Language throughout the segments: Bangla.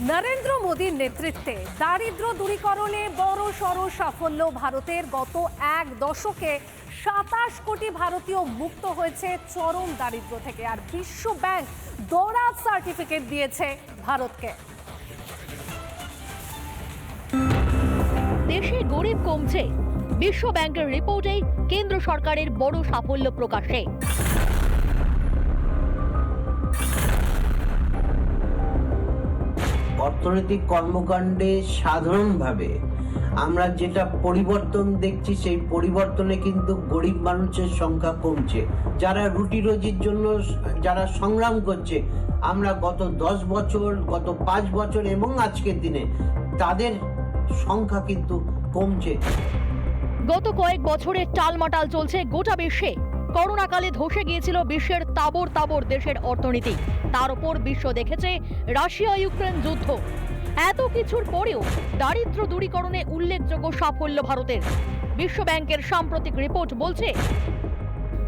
নরেন্দ্র মোদীর নেতৃত্বে দারিদ্র দূরীকরণে বড় সড় সাফল্য ভারতের গত এক দশকে সাতাশ কোটি ভারতীয় মুক্ত হয়েছে চরম দারিদ্র থেকে, আর বিশ্ব ব্যাংক দৌড়াত সার্টিফিকেট দিয়েছে ভারতকে। দেশে গরিব কমছে। বিশ্ব ব্যাংকের রিপোর্টেই কেন্দ্র সরকারের বড় সাফল্য প্রকাশে। অর্থনৈতিক কর্মকাণ্ডে সাধারণভাবে আমরা যেটা পরিবর্তন দেখছি, সেই পরিবর্তনে কিন্তু গরিব মানুষের সংখ্যা কমছে। যারা রুটি রোজির জন্য যারা সংগ্রাম করছে, আমরা গত দশ বছর, গত পাঁচ বছর এবং আজকের দিনে তাদের সংখ্যা কিন্তু কমছে। গত কয়েক বছরে টালমাটাল চলছে গোটা বিশ্বে। করোনাকালে ধসে গিয়েছিল বিশ্বের তাবর তাবর দেশের অর্থনীতি। তার উপর বিশ্ব দেখেছে রাশিয়া ইউক্রেন যুদ্ধ। এত কিছুর পরেও দারিদ্র দূরীকরণে উল্লেখযোগ্য সাফল্য ভারতের। বিশ্ব ব্যাংকের সাম্প্রতিক রিপোর্ট বলছে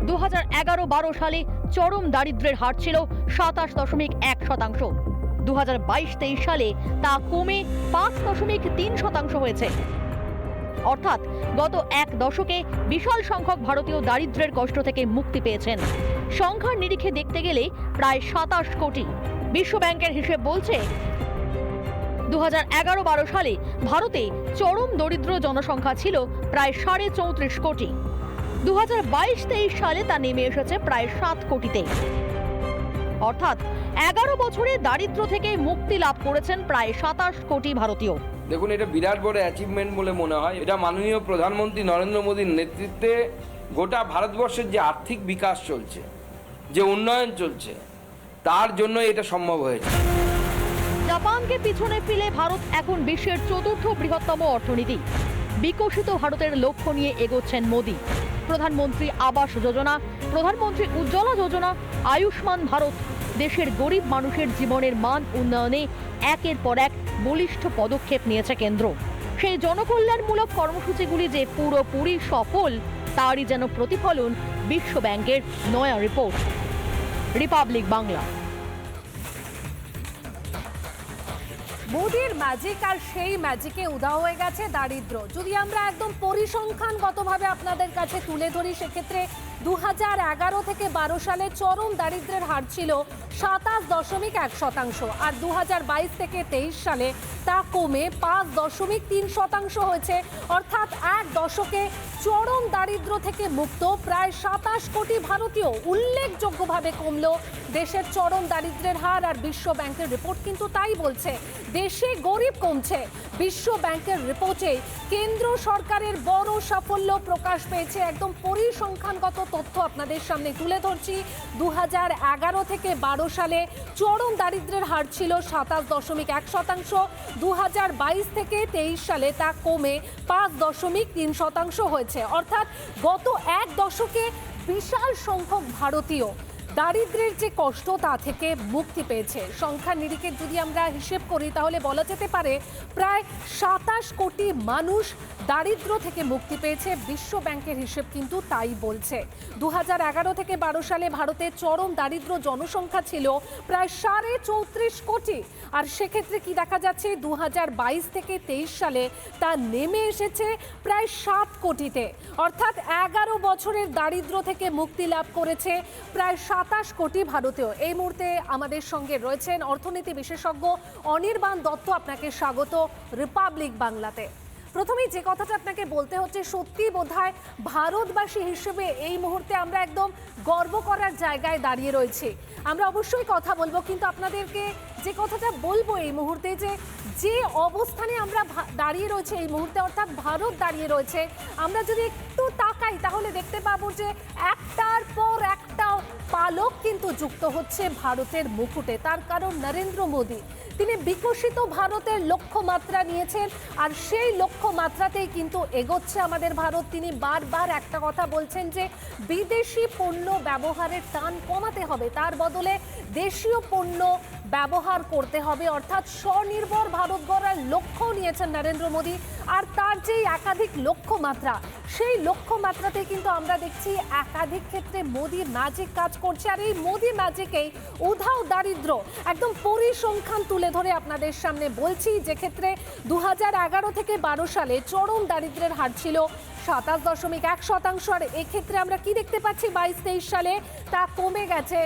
দু হাজার এগারো বারো সালে চরম দারিদ্র্যের হার ছিল সাতাশ দশমিক এক শতাংশ। দু হাজার বাইশ তেইশ সালে তা কমে পাঁচ দশমিক তিন শতাংশ হয়েছে। অর্থাৎ গত এক দশকে বিশাল সংখ্যক ভারতীয় দারিদ্র্যের কষ্ট থেকে মুক্তি পেয়েছেন। সংখ্যার নিরিখে দেখতে গেলে প্রায় সাতাশ কোটি। বিশ্ব ব্যাংকের হিসেব বলছে দু হাজার এগারো বারো সালে ভারতে চরম দরিদ্র জনসংখ্যা ছিল প্রায় সাড়ে চৌত্রিশ কোটি। দু হাজার বাইশ তেইশ সালে তা নেমে এসেছে প্রায় সাত কোটিতে। অর্থাৎ এগারো বছরে দারিদ্র্য থেকে মুক্তি লাভ করেছেন প্রায় সাতাশ কোটি ভারতীয়। দেখুন, এটা বিরাট বড় অ্যাচিভমেন্ট বলে মনে হয়। এটা মাননীয় প্রধানমন্ত্রী নরেন্দ্র মোদীর নেতৃত্বে গোটা ভারতবর্ষের যে আর্থিক বিকাশ চলছে যে উন্নয়ন চলছে, তার জন্য এটা সম্ভব হয়েছে। জাপানকে পিছনে ফেলে ভারত এখন বিশ্বের চতুর্থ বৃহত্তম অর্থনীতি। বিকশিত ভারতের লক্ষ্য নিয়ে এগোচ্ছেন মোদী। প্রধানমন্ত্রী আবাস যোজনা, প্রধানমন্ত্রী উজ্জ্বলা যোজনা, আয়ুষ্মান ভারত, দেশের গরিব মানুষের জীবনের মান উন্নয়নে একের পর এক বলিষ্ঠ পদক্ষেপ নিয়েছে কেন্দ্র। সেই জনকল্যাণমূলক কর্মসূচিগুলি যে পুরোপুরি সফল তারই যেন প্রতিফলন বিশ্ব ব্যাংকের নয়া রিপোর্ট। রিপাবলিক বাংলা। মোদির ম্যাজিক আর সেই ম্যাজিকে উধাও হয়ে গেছে দারিদ্র। যদি আমরা একদম পরিসংখ্যানগতভাবে আপনাদের কাছে তুলে ধরি, সেক্ষেত্রে দু হাজার এগারো থেকে বারো সালে চরম দারিদ্র্যের হার ছিল সাতাশ দশমিক এক শতাংশ, আর দু হাজার বাইশ থেকে তেইশ সালে তা কমে পাঁচ দশমিক তিন শতাংশ হয়েছে। অর্থাৎ এক দশকে চরম দারিদ্র থেকে মুক্ত প্রায় সাতাশ কোটি ভারতীয় উল্লেখযোগ্যভাবে কমল। দেশের চরম দারিদ্র্যের হার আর বিশ্ব ব্যাংকের রিপোর্ট কিন্তু তাই বলছে, দেশে গরিব কমছে। বিশ্ব ব্যাংকের রিপোর্টে কেন্দ্র সরকারের বড় সাফল্য প্রকাশ পেয়েছে একদম পরিসংখ্যানগত তথ্য আপনাদের সামনে তুলে ধরছি। দু থেকে বারো সালে চরম দারিদ্র্যের হার ছিল সাতাশ দশমিক এক শতাংশ। দু থেকে তেইশ সালে তা কমে পাঁচ দশমিক তিন শতাংশ হয়েছে। অর্থাৎ গত এক দশকে বিশাল সংখ্যক ভারতীয় দারিদ্র্যের যে কষ্ট, তা থেকে মুক্তি পেয়েছে। সংখ্যা নিরিখে যদি আমরা হিসেব করি, তাহলে বলা যেতে পারে প্রায় সাতাশ কোটি মানুষ দারিদ্র থেকে মুক্তি পেয়েছে। বিশ্ব ব্যাংকের হিসেব কিন্তু তাই বলছে। দু থেকে বারো সালে ভারতে চরম দারিদ্র জনসংখ্যা ছিল প্রায় সাড়ে চৌত্রিশ কোটি। আর সেক্ষেত্রে কি দেখা যাচ্ছে? দু থেকে তেইশ সালে তা নেমে এসেছে প্রায় সাত কোটিতে। অর্থাৎ এগারো বছরের দারিদ্র থেকে মুক্তি লাভ করেছে প্রায় সাতাশ কোটি ভারতীয়। এই মুহূর্তে আমাদের সঙ্গে রয়েছেন অর্থনীতি বিশেষজ্ঞ অনির্বাণ দত্ত, আপনাকে স্বাগত রিপাবলিক বাংলাতে। প্রথমেই যে কথাটা আপনাকে বলতে হচ্ছে, সত্যি বোধহয় ভারতবাসী হিসেবে এই মুহূর্তে আমরা একদম গর্ব করার জায়গায় দাঁড়িয়ে রয়েছি। আমরা অবশ্যই কথা বলব, কিন্তু আপনাদেরকে যে কথাটা বলব এই মুহূর্তে যে যে অবস্থানে আমরা দাঁড়িয়ে রয়েছে এই মুহূর্তে, অর্থাৎ ভারত দাঁড়িয়ে রয়েছে, আমরা যদি একটু তাকাই, তাহলে দেখতে পাবো যে একটার পর একটা পালক কিন্তু যুক্ত হচ্ছে ভারতের মুকুটে। তার কারণ নরেন্দ্র মোদী। তিনি বিকশিত ভারতের লক্ষ্যমাত্রা নিয়েছেন আর সেই লক্ষ্যমাত্রাতেই কিন্তু এগোচ্ছে আমাদের ভারত। তিনি বারবার একটা কথা বলছেন যে বিদেশি পণ্য ব্যবহারের টান কমাতে হবে। তার বদলে দেশীয় পণ্য ব্যবহার করতে হবে। অর্থাৎ স্বনির্ভর ভারত গড়ার লক্ষ্য নিয়েছেন নরেন্দ্র মোদী। আর তার যেই একাধিক লক্ষ্যমাত্রা, সেই লক্ষ্যমাত্রাতে কিন্তু আমরা দেখছি একাধিক ক্ষেত্রে মোদির ম্যাজিক কাজ করছে। আর এই মোদি ম্যাজিকেই উধাও দারিদ্র একদম পরিসংখ্যান তুলে ধরে আপনাদের সামনে বলছি যে ক্ষেত্রে দু থেকে বারো সালে চরম দারিদ্র্যের হার ছিল সাতাশ দশমিক এক শতাংশ। আর এক্ষেত্রে আমরা কি দেখতে পাচ্ছি? বাইশ তেইশ সালে তা কমে গেছে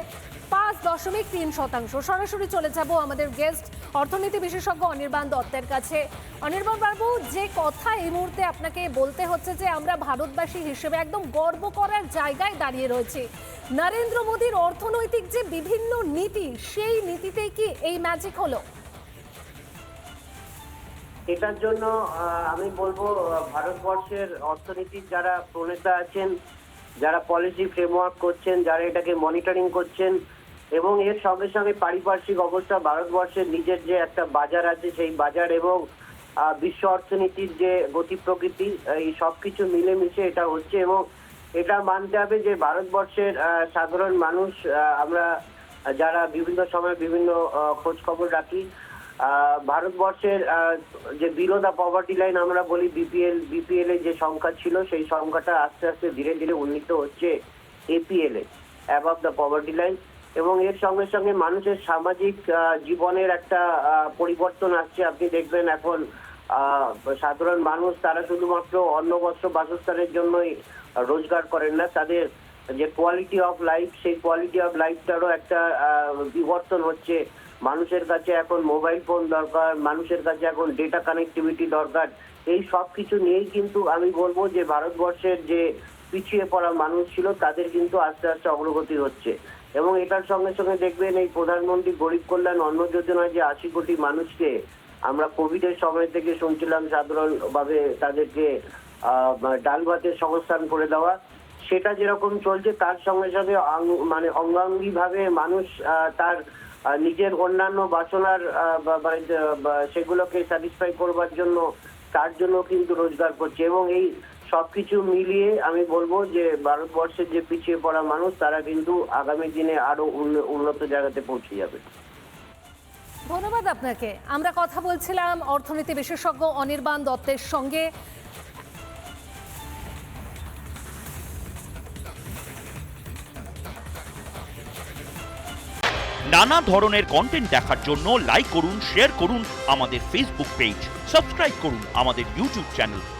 পাঁচ দশমিক তিন শতাংশ। সরাসরি চলে যাব আমাদের গেস্ট অর্থনীতি বিশেষজ্ঞ অনির্বাণ দত্তের কাছে। অনির্বাণ বাবু, যে কথা এই মুহূর্তে আপনাকে বলতে হচ্ছে যে, আমরা ভারতবাসী হিসেবে একদম গর্ব করার জায়গায় দাঁড়িয়ে রয়েছে। নরেন্দ্র মোদীর অর্থনৈতিক যে বিভিন্ন নীতি, সেই নীতিতেই কি এই ম্যাজিক হলো? এটার জন্য আমি বলব ভারতবর্ষের অর্থনীতির যারা প্রণেতা আছেন, যারা পলিসি ফ্রেমওয়ার্ক করছেন, যারা এটাকে মনিটরিং করছেন এবং এর সঙ্গে সঙ্গে পারিপার্শ্বিক অবস্থা ভারতবর্ষের নিজের যে একটা বাজার আছে, সেই বাজার এবং বিশ্ব অর্থনীতির যে গতি প্রকৃতি এই সব কিছু মিলেমিশে এটা হচ্ছে এবং এটা মানতে হবে যে ভারতবর্ষের সাধারণ মানুষ আমরা যারা বিভিন্ন সময় বিভিন্ন খোঁজ খবর রাখি ভারতবর্ষের যে বিলো দ্য পভার্টি লাইন আমরা বলি বিপিএল বিপিএল এর যে সংখ্যা ছিল, সেই সংখ্যাটা আস্তে আস্তে ধীরে ধীরে উন্নীত হচ্ছে APL a above the poverty line এবং এর সঙ্গে সঙ্গে মানুষের সামাজিক জীবনের একটা পরিবর্তন আসছে। আপনি দেখবেন এখন সাধারণ মানুষ তারা শুধুমাত্র অন্ন বস্ত্র বাসস্থানের জন্যই রোজগার করেন না। তাদের যে কোয়ালিটি অফ লাইফ সেই কোয়ালিটি অফ লাইফটারও একটা বিবর্তন হচ্ছে। মানুষের কাছে এখন মোবাইল ফোন দরকার, মানুষের কাছে এখন ডেটা কানেক্টিভিটি দরকার। এই সব কিছু নিয়েই কিন্তু আমি বলব যে, ভারতবর্ষের যে পিছিয়ে পড়া মানুষ ছিল, তাদের কিন্তু আস্তে আস্তে অগ্রগতি হচ্ছে। এবং এটার সঙ্গে সঙ্গে দেখবেন এই প্রধানমন্ত্রী গরিব কল্যাণ অন্ন যোজনায় যে আশি কোটি মানুষকে আমরা কোভিড এর সময় থেকে শুনছিলাম সাধারণভাবে তাদেরকে ডাল ভাতের সংস্থান করে দেওয়া। সেটা যেরকম চলছে, তার সঙ্গে সঙ্গে মানে অঙ্গাঙ্গি ভাবে মানুষ তার নিজের অন্যান্য বাসনার সেগুলোকে স্যাটিসফাই করবার জন্য, তার জন্য কিন্তু রোজগার করছে। এবং এই সবকিছু মিলিয়ে আমি বলব যে ভারতবর্ষের যে পিছিয়ে পড়া মানুষ তারা কিন্তু আগামী দিনে আরও উন্ন- উন্নত জায়গাতে পৌঁছে যাবে। ধন্যবাদ আপনাকে। আমরা কথা বলছিলাম অর্থনীতি বিশেষজ্ঞ অনির্বাণ দত্তের সঙ্গে। নানা ধরনের কন্টেন্ট দেখার জন্য লাইক করুন শেয়ার করুন আমাদের ফেসবুক পেজ সাবস্ক্রাইব করুন আমাদের ইউটিউব চ্যানেল